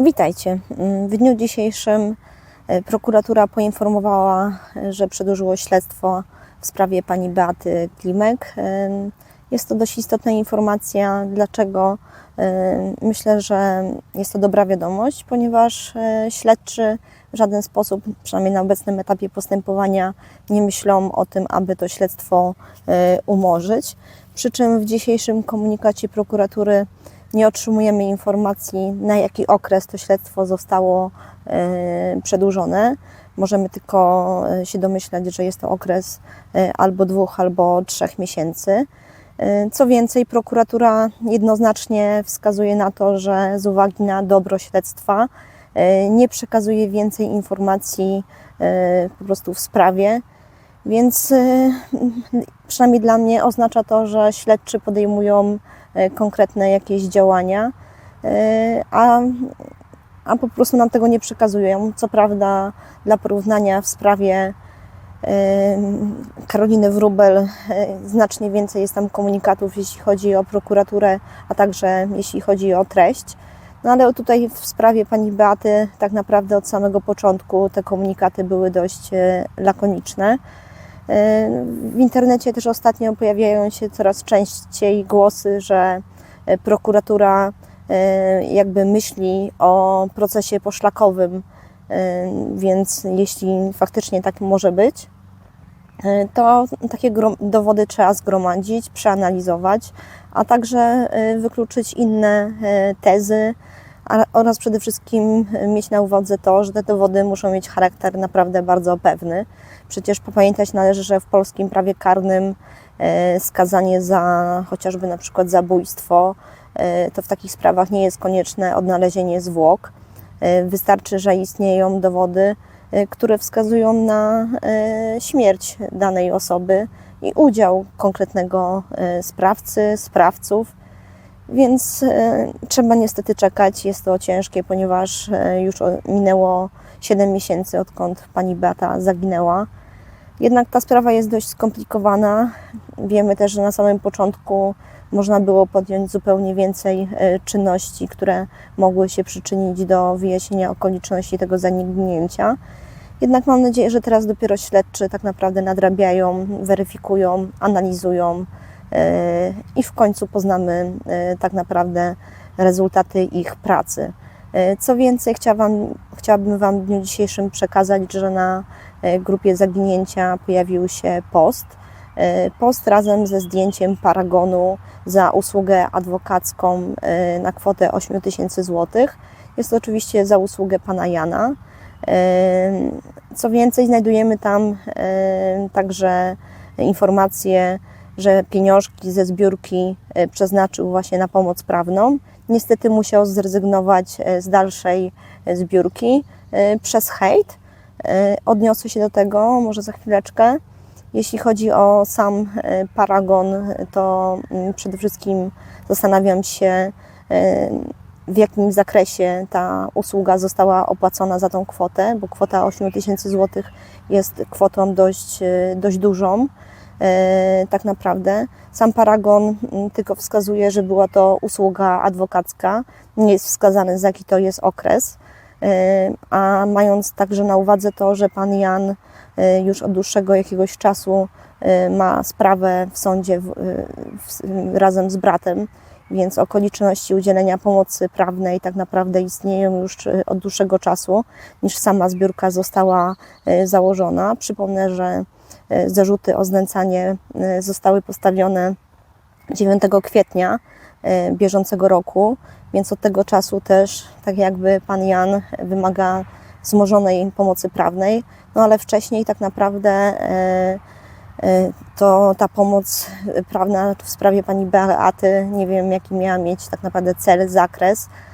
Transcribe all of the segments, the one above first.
Witajcie. W dniu dzisiejszym e, prokuratura poinformowała, e, że przedłużyło śledztwo w sprawie pani Beaty Klimek. E, Jest to dość istotna informacja. Dlaczego? Myślę, że jest to dobra wiadomość, ponieważ śledczy w żaden sposób, przynajmniej na obecnym etapie postępowania, nie myślą o tym, aby to śledztwo umorzyć. Przy czym w dzisiejszym komunikacie prokuratury nie otrzymujemy informacji, na jaki okres to śledztwo zostało e, przedłużone. Możemy tylko e, się domyślać, że jest to okres e, albo dwóch, albo trzech miesięcy. Co więcej, prokuratura jednoznacznie wskazuje na to, że z uwagi na dobro śledztwa nie przekazuje więcej informacji po prostu w sprawie. Więc przynajmniej dla mnie oznacza to, że śledczy podejmują konkretne jakieś działania, e, a, a po prostu nam tego nie przekazują. Co prawda, dla porównania w sprawie e, Karoliny Wróbel e, znacznie więcej jest tam komunikatów, jeśli chodzi o prokuraturę, a także jeśli chodzi o treść. No ale tutaj w sprawie pani Beaty tak naprawdę od samego początku te komunikaty były dość e, lakoniczne. W internecie też ostatnio pojawiają się coraz częściej głosy, że e, prokuratura e, jakby myśli o procesie poszlakowym, e, więc jeśli faktycznie tak może być, to takie dowody trzeba zgromadzić, przeanalizować, a także wykluczyć inne tezy oraz przede wszystkim e, mieć na uwadze to, że te dowody muszą mieć charakter naprawdę bardzo pewny. Przecież pamiętać należy, że w polskim prawie karnym e, skazanie za chociażby na przykład zabójstwo, e, to w takich sprawach nie jest konieczne odnalezienie zwłok. Wystarczy, że istnieją dowody, które wskazują na śmierć danej osoby i udział konkretnego sprawcy, sprawców. Więc e, trzeba niestety czekać. Jest to ciężkie, ponieważ e, już minęło 7 miesięcy, odkąd pani Beata zaginęła. Jednak ta sprawa jest dość skomplikowana. Wiemy też, że na samym początku można było podjąć zupełnie więcej e, czynności, które mogły się przyczynić do wyjaśnienia okoliczności tego zaniknięcia. Jednak mam nadzieję, że teraz dopiero śledczy tak naprawdę nadrabiają, weryfikują, analizują i w końcu poznamy e, tak naprawdę rezultaty ich pracy. E, Co więcej, chciałabym, chciałabym Wam w dniu dzisiejszym przekazać, że na e, grupie zaginięcia pojawił się post. E, Post razem ze zdjęciem paragonu za usługę adwokacką e, na kwotę 8 tysięcy złotych. Jest to oczywiście za usługę pana Jana. E, Co więcej, znajdujemy tam e, także informacje, że pieniążki ze zbiórki e, przeznaczył właśnie na pomoc prawną. Niestety musiał zrezygnować e, z dalszej e, zbiórki przez hejt. Odniosę się do tego może za chwileczkę. Jeśli chodzi o sam paragon, to mm, przede wszystkim zastanawiam się, w jakim zakresie ta usługa została opłacona za tą kwotę, bo kwota 8 tysięcy złotych jest kwotą dość, dość dużą. E, Tak naprawdę sam paragon tylko wskazuje, że była to usługa adwokacka, nie jest wskazany, za jaki to jest okres. E, A mając także na uwadze to, że pan Jan e, już od dłuższego jakiegoś czasu ma sprawę w sądzie w, w, razem z bratem, więc okoliczności udzielenia pomocy prawnej tak naprawdę istnieją już od dłuższego czasu, niż sama zbiórka została założona. Przypomnę, że zarzuty o znęcanie e, zostały postawione 9 kwietnia e, bieżącego roku, więc od tego czasu też tak jakby pan Jan wymaga wzmożonej pomocy prawnej, no ale wcześniej tak naprawdę e, e, to ta pomoc prawna w sprawie pani Beaty, nie wiem jaki miała mieć tak naprawdę cel, zakres, e,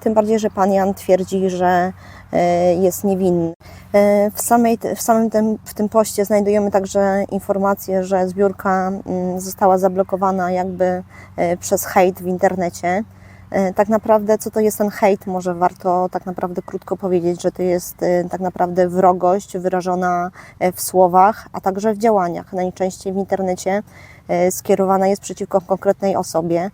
tym bardziej, że pan Jan twierdzi, że e, jest niewinny. E, W, samej, w samym tym, w tym poście znajdujemy także informację, że zbiórka mm, została zablokowana jakby e, przez hejt w internecie. E, Tak naprawdę, co to jest ten hejt? Może warto tak naprawdę krótko powiedzieć, że to jest e, tak naprawdę wrogość wyrażona e, w słowach, a także w działaniach. Najczęściej w internecie e, skierowana jest przeciwko konkretnej osobie.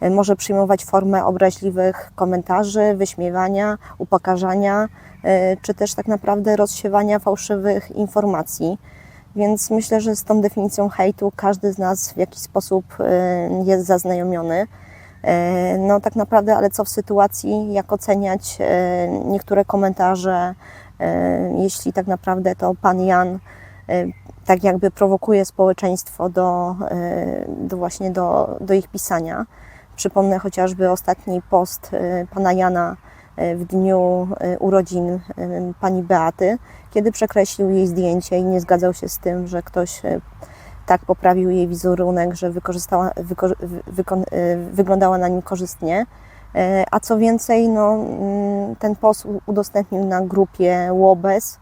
E, może przyjmować formę obraźliwych komentarzy, wyśmiewania, upokarzania, e, czy też tak naprawdę rozsiewania fałszywych informacji. Więc myślę, że z tą definicją hejtu każdy z nas w jakiś sposób e, jest zaznajomiony. No tak naprawdę, ale co w sytuacji, jak oceniać niektóre komentarze, jeśli tak naprawdę to pan Jan tak jakby prowokuje społeczeństwo do, do właśnie do, do ich pisania. Przypomnę chociażby ostatni post e, pana Jana e, w dniu e, urodzin pani Beaty, kiedy przekreślił jej zdjęcie i nie zgadzał się z tym, że ktoś tak poprawił jej wizerunek, że wykorzystała, wyko, wyglądała na nim korzystnie. A co więcej, no, mm, ten post udostępnił na grupie Łobez,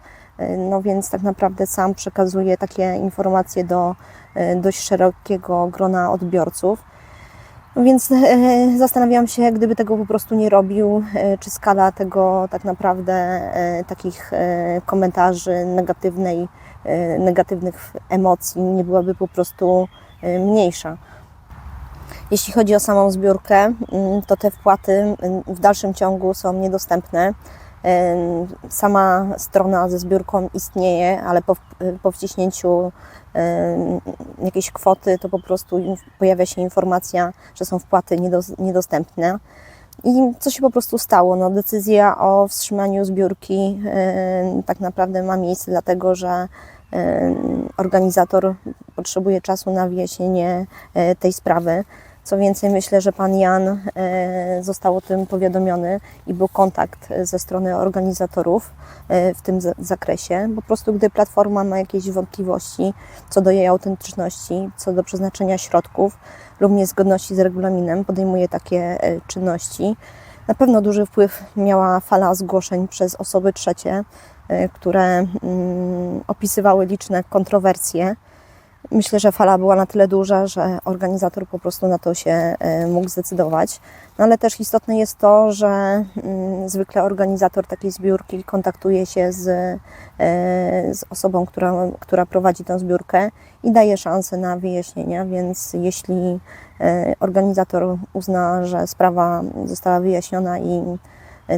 no więc tak naprawdę sam przekazuje takie informacje do dość szerokiego grona odbiorców. Więc e, zastanawiam się, gdyby tego po prostu nie robił, e, czy skala tego tak naprawdę e, takich komentarzy negatywnej, negatywnych emocji nie byłaby po prostu mniejsza. Jeśli chodzi o samą zbiórkę, mm, to te wpłaty mm, w dalszym ciągu są niedostępne. Sama strona ze zbiórką istnieje, ale po, po wciśnięciu jakiejś kwoty to po prostu pojawia się informacja, że są wpłaty niedos- niedostępne. I co się po prostu stało? No, decyzja o wstrzymaniu zbiórki tak naprawdę ma miejsce, dlatego że organizator potrzebuje czasu na wyjaśnienie e, tej sprawy. Co więcej, myślę, że pan Jan e, został o tym powiadomiony i był kontakt ze strony organizatorów e, w tym za- zakresie. Po prostu, gdy platforma ma jakieś wątpliwości co do jej autentyczności, co do przeznaczenia środków lub niezgodności z regulaminem, podejmuje takie e, czynności. Na pewno duży wpływ miała fala zgłoszeń przez osoby trzecie, e, które mm, opisywały liczne kontrowersje. Myślę, że fala była na tyle duża, że organizator po prostu na to się e, mógł zdecydować. No ale też istotne jest to, że mm, zwykle organizator takiej zbiórki kontaktuje się z, e, z osobą, która, która prowadzi tę zbiórkę i daje szansę na wyjaśnienia, więc jeśli e, organizator uzna, że sprawa została wyjaśniona i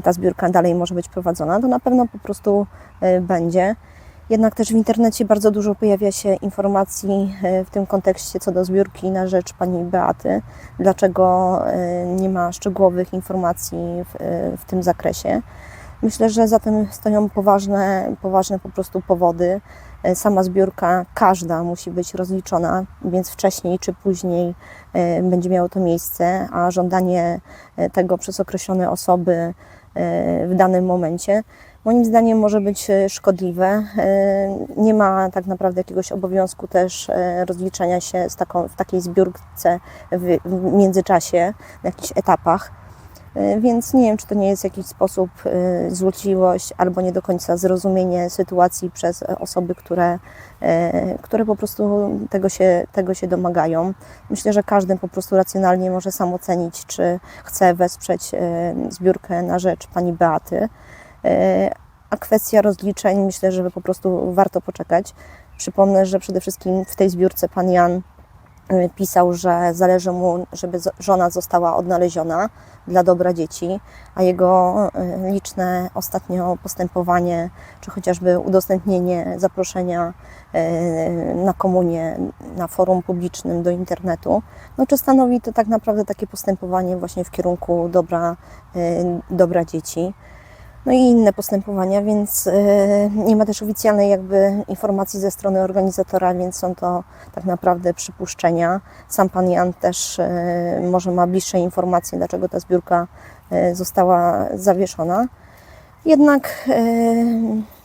ta zbiórka dalej może być prowadzona, to na pewno po prostu będzie. Jednak też w internecie bardzo dużo pojawia się informacji e, w tym kontekście co do zbiórki na rzecz pani Beaty. Dlaczego e, nie ma szczegółowych informacji w, e, w tym zakresie. Myślę, że za tym stoją poważne, poważne po prostu powody. Sama zbiórka, każda musi być rozliczona, więc wcześniej czy później będzie miało to miejsce, a żądanie tego przez określone osoby w danym momencie moim zdaniem może być e, szkodliwe. E, Nie ma tak naprawdę jakiegoś obowiązku też e, rozliczania się z taką, w takiej zbiórce w, w międzyczasie, na jakichś etapach. E, Więc nie wiem, czy to nie jest w jakiś sposób e, złośliwość albo nie do końca zrozumienie sytuacji przez osoby, które, e, które po prostu tego się, tego się domagają. Myślę, że każdy po prostu racjonalnie może sam ocenić, czy chce wesprzeć zbiórkę na rzecz pani Beaty. A kwestia rozliczeń, myślę, że po prostu warto poczekać. Przypomnę, że przede wszystkim w tej zbiórce pan Jan pisał, że zależy mu, żeby żona została odnaleziona dla dobra dzieci, a jego e, liczne ostatnio postępowanie, czy chociażby udostępnienie zaproszenia e, na komunię na forum publicznym do internetu, no czy stanowi to tak naprawdę takie postępowanie właśnie w kierunku dobra, dobra dzieci no i inne postępowania, więc e, nie ma też oficjalnej jakby informacji ze strony organizatora, więc są to tak naprawdę przypuszczenia. Sam pan Jan też e, może ma bliższe informacje, dlaczego ta zbiórka e, została zawieszona. Jednak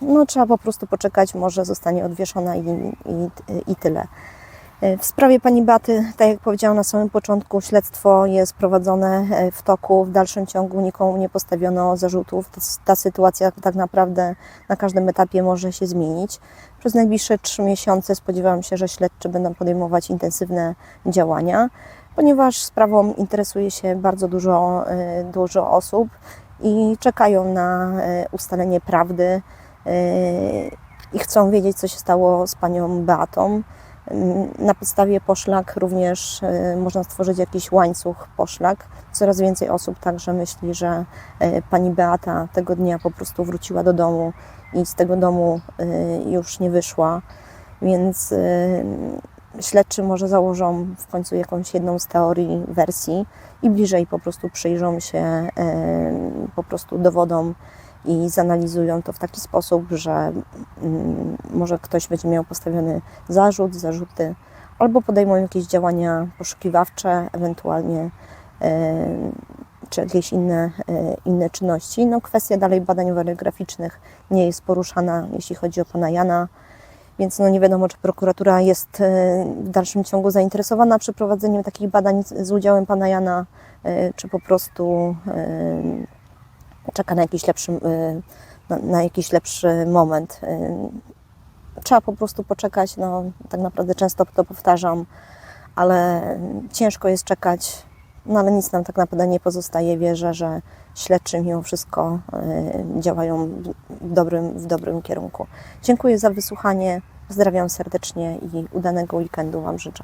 no, trzeba po prostu poczekać, może zostanie odwieszona i, i, i tyle. E, W sprawie pani Baty, tak jak powiedziałam na samym początku, śledztwo jest prowadzone e, w toku. W dalszym ciągu nikomu nie postawiono zarzutów. Ta, ta sytuacja tak naprawdę na każdym etapie może się zmienić. Przez najbliższe trzy miesiące spodziewam się, że śledczy będą podejmować intensywne działania, ponieważ sprawą interesuje się bardzo dużo, e, dużo osób i czekają na ustalenie prawdy i chcą wiedzieć, co się stało z panią Beatą. Na podstawie poszlak również y, można stworzyć jakiś łańcuch poszlak. Coraz więcej osób także myśli, że y, pani Beata tego dnia po prostu wróciła do domu i z tego domu y, już nie wyszła, więc śledczy może założą w końcu jakąś jedną z teorii, wersji i bliżej po prostu przyjrzą się po prostu dowodom i zanalizują to w taki sposób, że mm, może ktoś będzie miał postawiony zarzut, zarzuty, albo podejmą jakieś działania poszukiwawcze, ewentualnie e, czy jakieś inne, e, inne czynności. No, kwestia dalej badań warograficznych nie jest poruszana, jeśli chodzi o pana Jana, więc no nie wiadomo, czy prokuratura jest e, w dalszym ciągu zainteresowana przeprowadzeniem takich badań z udziałem pana Jana, czy po prostu czeka na jakiś lepszy, y, na, na jakiś lepszy moment. Y, Trzeba po prostu poczekać, no tak naprawdę często to powtarzam, ale ciężko jest czekać, no ale nic nam tak naprawdę nie pozostaje. Wierzę, że śledczy mimo wszystko y, działają w dobrym, w dobrym kierunku. Dziękuję za wysłuchanie, pozdrawiam serdecznie i udanego weekendu Wam życzę.